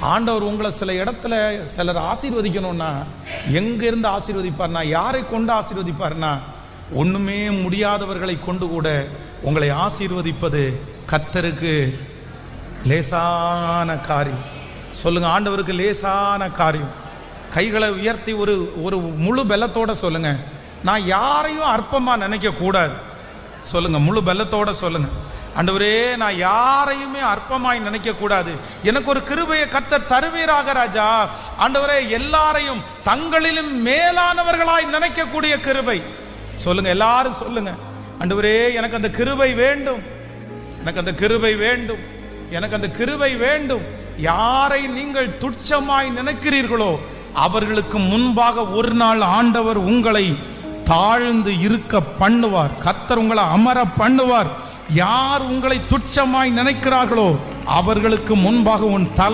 ஆண்டவர் உங்களை சில இடத்துல சிலர் ஆசீர்வதிக்கணும்னா எங்கேருந்து ஆசீர்வதிப்பார்னா யாரை கொண்டு ஆசீர்வதிப்பார்னா ஒன்றுமே முடியாதவர்களை கொண்டு கூட உங்களை ஆசீர்வதிப்பது கத்தருக்கு லேசான காரியம். சொல்லுங்கள் ஆண்டவருக்கு லேசான காரியம். கைகளை உயர்த்தி ஒரு ஒரு முழு பலத்தோட சொல்லுங்கள் நான் யாரையும் அற்பமாக நினைக்கக்கூடாது. சொல்லுங்கள் சொல்லுங்க முழு பலத்தோட சொல்லுங்க. ஆண்டவரே நான் யாரையுமே அற்பமாய் நினைக்க கூடாது. எனக்கு ஒரு கிருபையை கர்த்தர் தருவீராக ராஜா. ஆண்டவரே எல்லாரையும் தங்களிலும் மேலானவர்களாய் நினைக்கக்கூடிய கிருபை. சொல்லுங்க எல்லாரும் சொல்லுங்க. ஆண்டவரே எனக்கு அந்த கிருபை வேண்டும். எனக்கு அந்த கிருபை வேண்டும். எனக்கு அந்த கிருபை வேண்டும். யாரை நீங்கள் துச்சமாய் நினைக்கிறீர்களோ அவர்களுக்கு முன்பாக ஒரு நாள் ஆண்டவர் உங்களை தாழ்ந்து இருக்க பண்ணுவார். கத்தர் உங்களை அமர பண்ணுவார். யார் உங்களை துச்சமாய் நினைக்கிறார்களோ அவர்களுக்கு முன்பாக உன் தலை